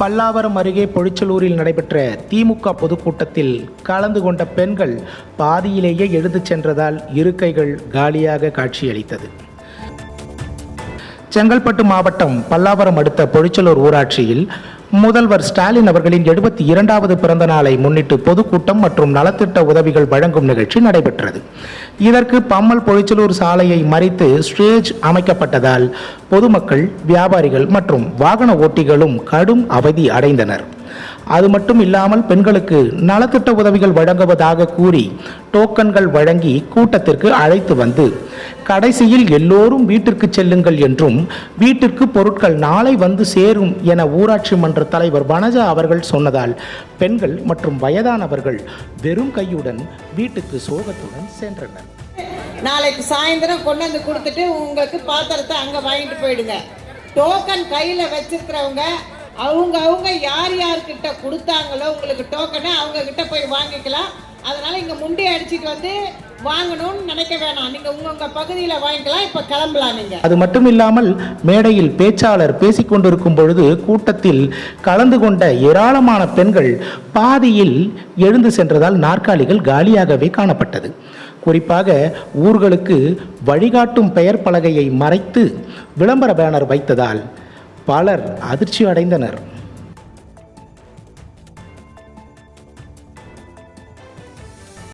பல்லாவரம் அருகே பொழிச்சலூரில் நடைபெற்ற திமுக பொதுக்கூட்டத்தில் கலந்து கொண்ட பெண்கள் பாதியிலேயே எழுந்து சென்றதால் இருக்கைகள் காலியாக காட்சியளித்தது. செங்கல்பட்டு மாவட்டம் பல்லாவரம் அடுத்த பொழிச்சலூர் ஊராட்சியில் முதல்வர் ஸ்டாலின் அவர்களின் எழுபத்தி இரண்டாவது பிறந்த நாளை முன்னிட்டு பொதுக்கூட்டம் மற்றும் நலத்திட்ட உதவிகள் வழங்கும் நிகழ்ச்சி நடைபெற்றது. இதற்கு பம்மல் பொழிச்சலூர் சாலையை மறித்து ஸ்டேஜ் அமைக்கப்பட்டதால் பொதுமக்கள் வியாபாரிகள் மற்றும் வாகன ஓட்டிகளும் கடும் அவதி அடைந்தனர். அது மட்டும் இல்லாமல் பெண்களுக்கு நலத்திட்ட உதவிகள் வழங்குவதாக கூறி டோக்கன்கள் வழங்கி கூட்டத்திற்கு அழைத்து வந்து கடைசியில் எல்லோரும் வீட்டிற்கு செல்லுங்கள் என்றும் வீட்டிற்கு பொருட்கள் நாளை வந்து சேரும் என ஊராட்சி மன்ற தலைவர் வனஜா அவர்கள் சொன்னதால் பெண்கள் மற்றும் வயதானவர்கள் வெறும் கையுடன் வீட்டுக்கு சோகத்துடன் சென்றனர். நாளைக்கு சாயந்தரம் கொண்டு வந்து கொடுத்துட்டு உங்களுக்கு பாத்திரத்தை அங்கே வாங்கிட்டு போயிடுங்க. டோக்கன் கையில் வச்சிருக்கிறவங்க அவங்க அவங்க யார் யார்கிட்ட கொடுத்தாங்களோ உங்களுக்கு டோக்கனை அவங்க கிட்ட போய் வாங்கிக்கலாம். அதனால் இங்கே முண்டி அடிச்சுட்டு வந்து வாங்கணும்னு நினைக்க வேணாம். நீங்கள் உங்கள் உங்க பகுதியில் வாங்கிக்கலாம் இப்போ கிளம்பலாம் நீங்கள் அது மட்டும் இல்லாமல் மேடையில் பேச்சாளர் பேசிக்கொண்டிருக்கும் பொழுது கூட்டத்தில் கலந்து கொண்ட ஏராளமான பெண்கள் பாதியில் எழுந்து சென்றதால் நாற்காலிகள் காலியாகவே காணப்பட்டது. குறிப்பாக ஊர்களுக்கு வழிகாட்டும் பெயர் பலகையை மறைத்து விளம்பர பேனர் வைத்ததால் பலர் அதிர்ச்சி அடைந்தனர்.